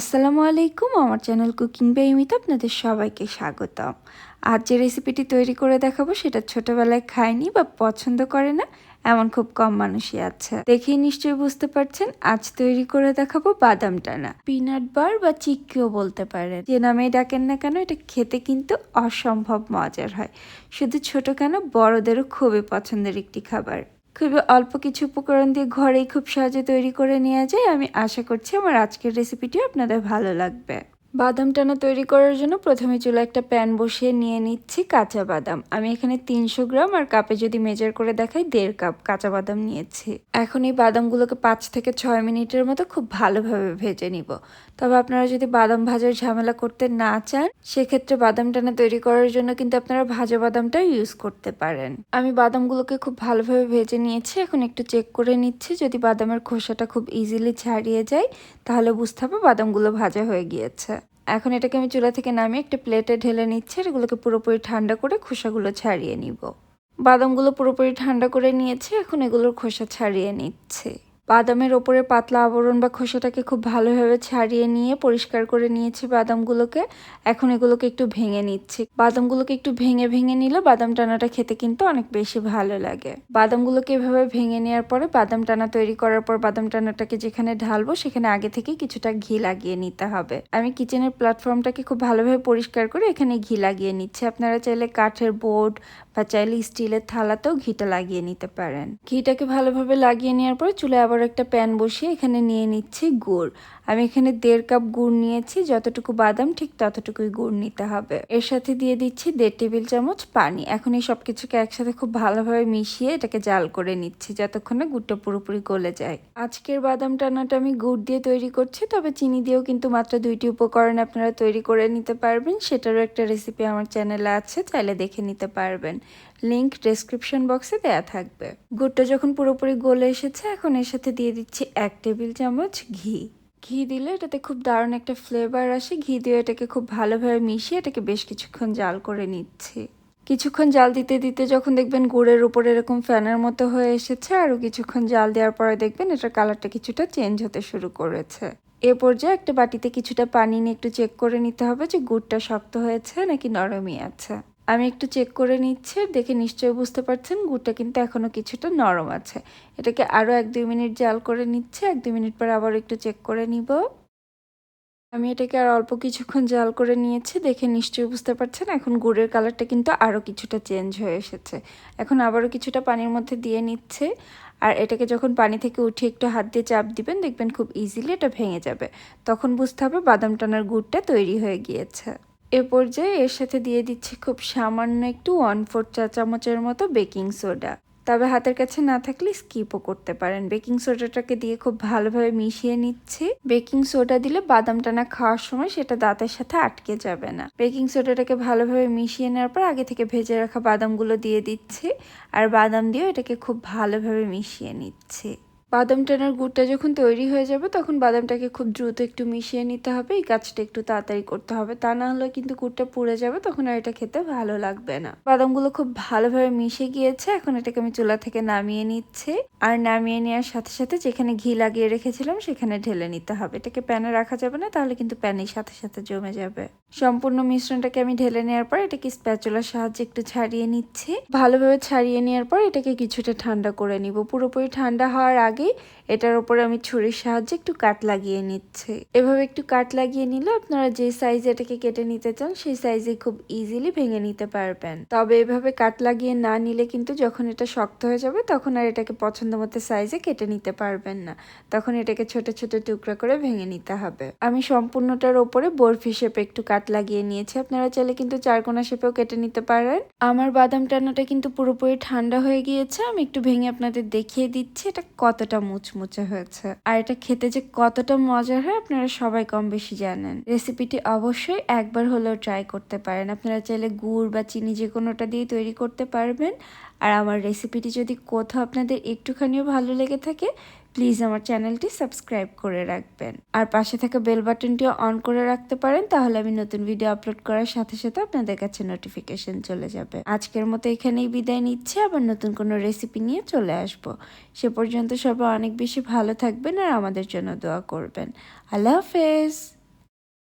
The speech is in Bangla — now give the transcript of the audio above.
আসসালামু আলাইকুম, আমার চ্যানেল কুকিং বেমিতে আপনাদের সবাইকে স্বাগতম। আজ যে রেসিপিটি তৈরি করে দেখাবো সেটা ছোটবেলায় খায়নি বা পছন্দ করে না, এমন খুব কম মানুষই আছে। দেখেই নিশ্চয়ই বুঝতে পারছেন, আজ তৈরি করে দেখাবো বাদাম টানা। পিনাট বার বা চিক্কিও বলতে পারেন। যে নামেই ডাকেন না কেন, এটা খেতে কিন্তু অসম্ভব মজার হয়। শুধু ছোট কেন, বড়দেরও খুবই পছন্দের একটি খাবার। খুবই অল্প কিছু উপকরণ দিয়ে ঘরেই খুব সহজে তৈরি করে নেওয়া যায়। আমি আশা করছি আমার আজকের রেসিপিটিও আপনাদের ভালো লাগবে। বাদাম টানা তৈরি করার জন্য প্রথমে চুলা একটা প্যান বসিয়ে নিয়ে নিচ্ছি কাঁচা বাদাম। আমি এখানে তিনশো গ্রাম আর কাপে যদি মেজার করে দেখাই, দেড় কাপ কাঁচা বাদাম নিয়েছি। এখন এই বাদামগুলোকে পাঁচ থেকে ছয় মিনিটের মতো খুব ভালোভাবে ভেজে নিব। তবে আপনারা যদি বাদাম ভাজার ঝামেলা করতে না চান, সেক্ষেত্রে বাদাম টানা তৈরি করার জন্য কিন্তু আপনারা ভাজা বাদামটা ইউজ করতে পারেন। আমি বাদামগুলোকে খুব ভালোভাবে ভেজে নিয়েছি। এখন একটু চেক করে নিচ্ছি। যদি বাদামের খোসাটা খুব ইজিলি ছাড়িয়ে যায়, তাহলে বুঝতে হবে বাদামগুলো ভাজা হয়ে গিয়েছে। এখন এটাকে আমি চুলা থেকে নামিয়ে একটা প্লেটে ঢেলে নিচ্ছি, আর এগুলোকে পুরোপুরি ঠান্ডা করে খোসাগুলো ছাড়িয়ে নিব। বাদামগুলো পুরোপুরি ঠান্ডা করে নিয়েছে, এখন এগুলোর খোসা ছাড়িয়ে নিচ্ছে। বাদামের ওপরে পাতলা আবরণ বা খোসাটাকে খুব ভালোভাবে ছাড়িয়ে নিয়ে পরিষ্কার করে নিয়েছি বাদামগুলোকে। এখন এগুলোকে একটু ভেঙে নিচ্ছি। বাদামগুলোকে একটু ভেঙে ভেঙে নিলে বাদাম টানাটা খেতে কিন্তু অনেক বেশি ভালো লাগে। বাদামগুলোকে এভাবে ভেঙে নেওয়ার পরে বাদাম টানা তৈরি করার পর বাদাম টানাটাকে যেখানে ঢালবো সেখানে আগে থেকে কিছুটা ঘি লাগিয়ে নিতে হবে। আমি কিচেনের প্ল্যাটফর্মটাকে খুব ভালোভাবে পরিষ্কার করে এখানে ঘি লাগিয়ে নিচ্ছি। আপনারা চাইলে কাঠের বোর্ড বা চাইলে স্টিলের থালাতেও ঘিটা লাগিয়ে নিতে পারেন। ঘিটাকে ভালোভাবে লাগিয়ে নেওয়ার পর চুলে আবার একটা প্যান বসিয়ে এখানে নিয়ে নিচ্ছি গুড়। আমি এখানে দেড় কাপ গুড় নিয়েছি, যতটুকু বাদাম ঠিক ততটুকুই গুড় নিতে হবে। এর সাথে দিয়ে দিচ্ছি দেড় টেবিল চামচ পানি। এখন এই সব কিছুকে একসাথে খুব ভালোভাবে মিশিয়ে এটাকে জাল করে নিচ্ছি যতক্ষণে গুড়টা পুরোপুরি গলে যায়। আজকের বাদাম টানাটা আমি গুড় দিয়ে তৈরি করছি, তবে চিনি দিয়েও কিন্তু মাত্র দুইটি উপকরণ আপনারা তৈরি করে নিতে পারবেন। সেটারও একটা রেসিপি আমার চ্যানেলে আছে, চাইলে দেখে নিতে পারবেন। লিংক ডেসক্রিপশন বক্সে দেয়া থাকবে। গুড়টা যখন পুরোপুরি গলে এসেছে, এখন এর সাথে দিয়ে দিচ্ছি এক টেবিল চামচ ঘি। ঘি দিলে এটাতে খুব দারুণ একটা ফ্লেভার আসে। ঘি দিয়ে এটাকে খুব ভালোভাবে মিশিয়ে এটাকে বেশ কিছুক্ষণ জাল করে নিচ্ছি। কিছুক্ষণ জাল দিতে দিতে যখন দেখবেন গুড়ের উপর এরকম ফ্যানের মতো হয়ে এসেছে, আরও কিছুক্ষণ জাল দেওয়ার পরে দেখবেন এটার কালারটা কিছুটা চেঞ্জ হতে শুরু করেছে। এ পর্যায়ে একটা বাটিতে কিছুটা পানি নিয়ে একটু চেক করে নিতে হবে যে গুড়টা শক্ত হয়েছে নাকি নরমই আছে। আমি একটু চেক করে নিচ্ছি, দেখে নিশ্চয়ই বুঝতে পারছেন, গুড়টা কিন্তু এখনও কিছুটা নরম আছে। এটাকে আরও এক দুই মিনিট জাল করে নিচ্ছে, এক দুই মিনিট পর আবার একটু চেক করে নিব। আমি এটাকে আর অল্প কিছুক্ষণ জাল করে নিয়েছি, দেখে নিশ্চয়ই বুঝতে পারছেন, এখন গুড়ের কালারটা কিন্তু আরও কিছুটা চেঞ্জ হয়ে এসেছে। এখন আবারও কিছুটা পানির মধ্যে দিয়ে নিচ্ছে, আর এটাকে যখন পানি থেকে উঠিয়ে একটু হাত দিয়ে চাপ দিবেন, দেখবেন খুব ইজিলি এটা ভেঙে যাবে। তখন বুঝতে হবে বাদাম টানার গুড়টা তৈরি হয়ে গিয়েছে। এ পর্যায়ে এর সাথে দিয়ে দিচ্ছি খুব সামান্য একটু ওয়ান ফোর চা চামচের মতো বেকিং সোডা তবে হাতের কাছে না থাকলে স্কিপও করতে পারেন। বেকিং সোডাটাকে দিয়ে খুব ভালোভাবে মিশিয়ে নিচ্ছি। বেকিং সোডা দিলে বাদাম টানা খাওয়ার সময় সেটা দাঁতের সাথে আটকে যাবে না। বেকিং সোডাটাকে ভালোভাবে মিশিয়ে নেওয়ার পর আগে থেকে ভেজে রাখা বাদামগুলো দিয়ে দিচ্ছি। আর বাদাম দিয়েও এটাকে খুব ভালোভাবে মিশিয়ে নিচ্ছি। বাদাম টানার গুড়টা যখন তৈরি হয়ে যাবে, তখন বাদামটাকে খুব দ্রুত একটু মিশিয়ে নিতে হবে। এই কাজটা একটু তাড়াতাড়ি করতে হবে। তা না হলে কিন্তু গুড়টা পুড়ে যাবে, তখন আর এটা খেতে ভালো লাগবে না। বাদামগুলো খুব ভালোভাবে মিশে গিয়েছে, এখন এটাকে আমি চুলা থেকে নামিয়ে নিচ্ছি। আর নামিয়ে নেওয়ার সাথে সাথে যেখানে ঘি লাগিয়ে রেখেছিলাম, সেখানে ঢেলে নিতে হবে। এটাকে প্যানে রাখা যাবে না, তাহলে কিন্তু প্যানের সাথে সাথে জমে যাবে। সম্পূর্ণ মিশ্রণটাকে আমি ঢেলে নেওয়ার পর, এটাকে স্প্যাচুলার সাহায্যে একটু ছাড়িয়ে নিচ্ছি। ভালোভাবে ছাড়িয়ে নেওয়ার পর, এটাকে কিছুটা ঠান্ডা করে নিব। পুরোপুরি ঠান্ডা হওয়ার আগে এটার উপরে আমি ছুরির সাহায্যে একটু কাট লাগিয়ে নিচ্ছি। এভাবে একটু কাট লাগিয়ে নিলে আপনারা যে সাইজে এটাকে কেটে নিতে চান, সেই সাইজে খুব ইজিলি ভেঙে নিতে পারবেন। তবে এভাবে কাট লাগিয়ে না নিলে কিন্তু যখন এটা শক্ত হয়ে যাবে, তখন আর এটাকে পছন্দ মতো সাইজে কেটে নিতে পারবেন না। তখন এটাকে ছোট ছোট টুকরা করে ভেঙে নিতে হবে। আমি সম্পূর্ণটার ওপরে বরফি শেপে একটু কাট লাগিয়ে নিয়েছি। আপনারা চাইলে কিন্তু চারকোনা শেপেও কেটে নিতে পারেন। আমার বাদাম টানাটা কিন্তু পুরোপুরি ঠান্ডা হয়ে গিয়েছে। আমি একটু ভেঙে আপনাদের দেখিয়ে দিচ্ছি এটা কতটা মুচমুচে হয়েছে। আর এটা খেতে যে কতটা মজার হয় আপনারা সবাই কম বেশি জানেন। রেসিপিটি অবশ্যই একবার হলেও ট্রাই করতে পারেন। আপনারা চাইলে গুড় বা চিনি যে কোনোটা দিয়ে তৈরি করতে পারবেন। আর আমার রেসিপিটি যদি কোথাও আপনাদের একটুখানিও ভালো লেগে থাকে প্লিজ আমার চ্যানেলটি সাবস্ক্রাইব করে রাখবেন। আর পাশে থাকা বেল বাটনটিও অন করে রাখতে পারেন, তাহলে আমি নতুন ভিডিও আপলোড করার সাথে সাথে আপনাদের কাছে নোটিফিকেশন চলে যাবে। আজকের মতো এখানেই বিদায় নিচ্ছে, আবার নতুন কোনো রেসিপি নিয়ে চলে আসব। সে পর্যন্ত সবাই অনেক বেশি ভালো থাকবেন আর আমাদের জন্য দোয়া করবেন। আল্লাহ হাফেজ।